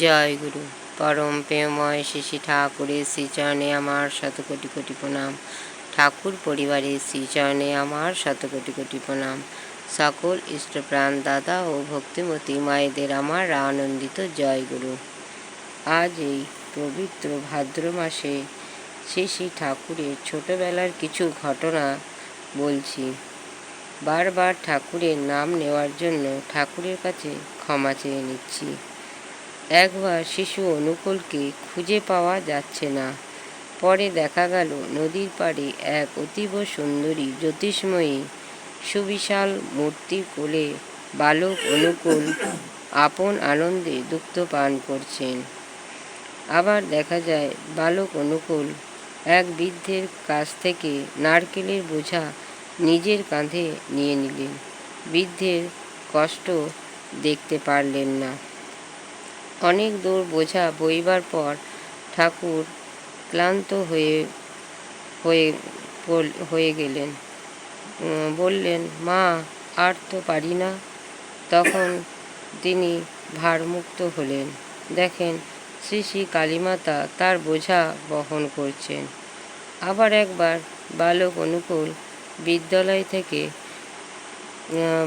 জয় গুরু। পরম প্রেমময় শ্রী ঠাকুরের শ্রীচরণে আমার শত কোটি কোটি প্রণাম। ঠাকুর পরিবারের শ্রীচরণে আমার শত কোটি কোটি প্রণাম। সকল ইষ্টপ্রাণ দাদা ও ভক্তিমতী মায়েদের আমার আনন্দিত জয় গুরু। আজ এই পবিত্র ভাদ্র মাসে শ্রী ঠাকুরের ছোটবেলার কিছু ঘটনা বলছি। বারবার ঠাকুরের নাম নেওয়ার জন্য ঠাকুরের কাছে ক্ষমা চেয়ে নিচ্ছি। একবার শিশু অনুকূলকে খুঁজে পাওয়া যাচ্ছে না। পরে দেখা গেল, নদীর পাড়ে এক অতীব সুন্দরী জ্যোতিষ্ময়ী সুবিশাল মূর্তির কোলে বালক অনুকূল আপন আনন্দে দুগ্ধ পান করছেন। আবার দেখা যায়, বালক অনুকূল এক বৃদ্ধের কাছ থেকে নারকেলের বোঝা নিজের কাঁধে নিয়ে নিলেন। বৃদ্ধের কষ্ট দেখতে পারলেন না। অনেক দূর বোঝা বইবার পর ঠাকুর ক্লান্ত হয়ে হয়ে হয়ে গেলেন। বললেন, মা, আর তো পারি না। তখন তিনি ভারমুক্ত হলেন। দেখেন, শ্রী শ্রী কালীমাতা তার বোঝা বহন করছেন। আবার একবার বালক অনুকূল বিদ্যালয় থেকে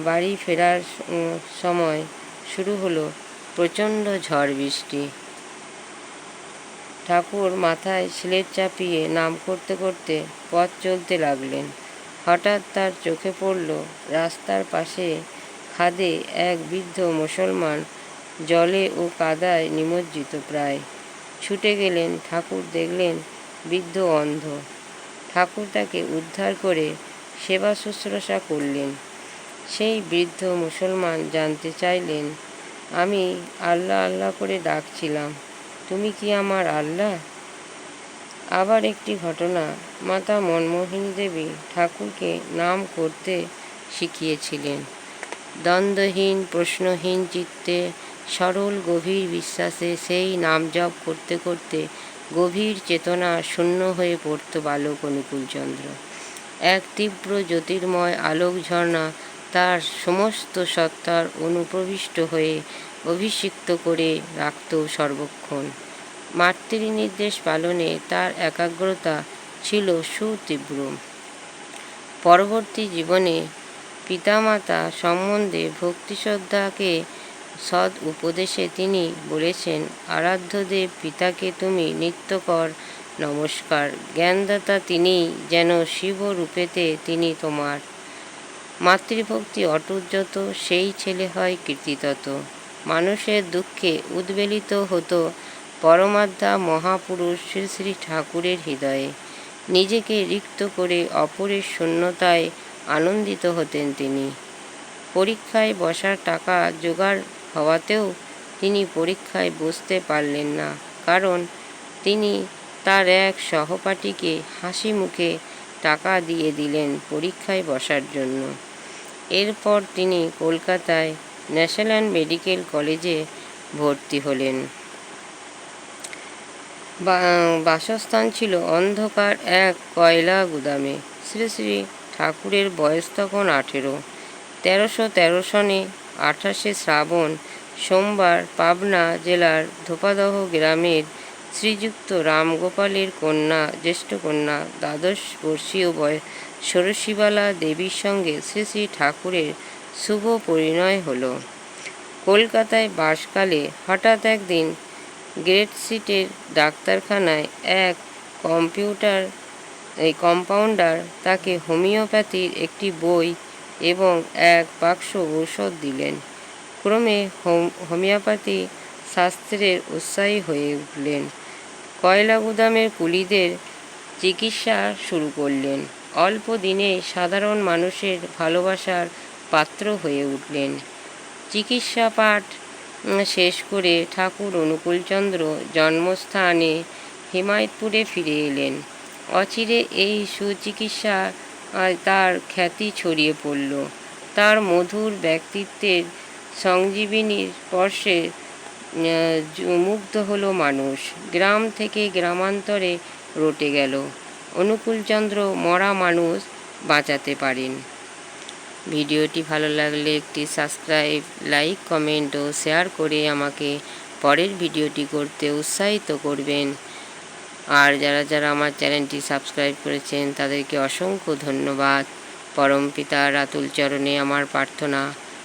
বাড়ি ফেরার সময় শুরু হলো। প্রচণ্ড ঝড় বৃষ্টি। ঠাকুর মাথায় স্লেট চাপিয়ে নাম করতে করতে পথ চলতে লাগলেন। হঠাৎ তার চোখে পড়ল রাস্তার পাশে খাদে এক বৃদ্ধ মুসলমান, জলে ও কাদায় নিমজ্জিত প্রায়। ছুটে গেলেন, ঠাকুর দেখলেন বৃদ্ধ অন্ধ। ঠাকুর তাকে উদ্ধার করে সেবা শুশ্রূষা করলেন। সেই বৃদ্ধ মুসলমান জানতে চাইলেন আমি আল্লাহ আল্লাহ করে ডাকছিলাম। তুমি কি আমার আল্লাহ? আবার একটি ঘটনা। মাতা মনমোহিনী দেবী ঠাকুরকে নাম করতে শিখিয়েছিলেন। দ্বন্দ্বহীন, প্রশ্নহীন চিত্তে, সরল, গভীর বিশ্বাসে সেই নাম জপ করতে করতে গভীর চেতনা শূন্য হয়ে পড়ত বালক অনুকূলচন্দ্র। এক তীব্র জ্যোতির্ময় আলোক ঝর্ণা তার সমস্ত সত্তার অনুপ্রবিষ্ট হয়ে অভিষিক্ত করে রাখত সর্বক্ষণ। মাতৃ নির্দেশ পালনে তার একাগ্রতা ছিল সুতীব্র। পরবর্তী জীবনে পিতামাতা সম্বন্ধে ভক্তিশ্রদ্ধাকে সৎ উপদেশে তিনি বলেছেন, আরাধ্যদেব পিতাকে তুমি নিত্যকর, নমস্কার। জ্ঞানদাতা তিনি যেন শিব রূপেতে তিনি তোমার মাতৃভক্তি অটুট সেই ছেলে হয় কীর্তিতত মানুষের দুঃখে উদ্বেলিত হতো পরমাধ্যা মহাপুরুষ শ্রী শ্রী ঠাকুরের হৃদয়ে। নিজেকে রিক্ত করে অপরের শূন্যতায় আনন্দিত হতেন তিনি। পরীক্ষায় বসার টাকা জোগাড় হওয়াতেও তিনি পরীক্ষায় বসতে পারলেন না, কারণ তিনি তার এক সহপাঠীকে হাসি মুখে টাকা দিয়ে দিলেন পরীক্ষায় বসার জন্য। এরপর তিনি কলকাতায় ন্যাশনাল মেডিকেল কলেজে ভর্তি হলেন। বাসস্থান ছিল অন্ধকার এক কয়লা গুদামে। শ্রী শ্রী ঠাকুরের বয়স তখন আঠেরো। তেরোশো তেরো সনে আঠাশে শ্রাবণ সোমবার পাবনা জেলার ধোপাদহ গ্রামের শ্রীযুক্ত রামগোপালের কন্যা, জ্যেষ্ঠ কন্যা, দ্বাদশ বর্ষীয় বয় ষোড়শীবালা দেবীর সঙ্গে শ্রী শ্রী ঠাকুরের শুভ পরিণয় হল। কলকাতায় বাসকালে হঠাৎ একদিন গ্রেট সিটের ডাক্তারখানায় এক কম্পিউটার, এই কম্পাউন্ডার তাকে হোমিওপ্যাথির একটি বই এবং এক বাক্স ঔষধ দিলেন। ক্রমে হোম- হোমিওপ্যাথি শাস্ত্রের উৎসাহী হয়ে উঠলেন। কয়লা গুদামের কুলিদের চিকিৎসা শুরু করলেন। অল্প দিনে সাধারণ মানুষের ভালোবাসার পাত্র হয়ে উঠলেন। চিকিৎসা পাঠ শেষ করে ঠাকুর অনুকূলচন্দ্র জন্মস্থানে হিমায়তপুরে ফিরে এলেন। অচিরে এই সুচিকিৎসা তার খ্যাতি ছড়িয়ে পড়ল। তার মধুর ব্যক্তিত্বের সঞ্জীবিনীর স্পর্শে মুগ্ধ হলো মানুষ। গ্রাম থেকে গ্রামান্তরে রটে গেল। অনুকূলচন্দ্র মরা মানুষ বাঁচাতে পারেন। ভিডিওটি ভালো লাগলে একটি সাবস্ক্রাইব লাইক কমেন্ট ও শেয়ার করে আমাকে পরের ভিডিওটি করতে উৎসাহিত করবেন। আর যারা যারা আমার চ্যানেলটি সাবস্ক্রাইব করেছেন, তাদেরকে অসংখ্য ধন্যবাদ। পরম পিতার আতুল চরণে আমার প্রার্থনা।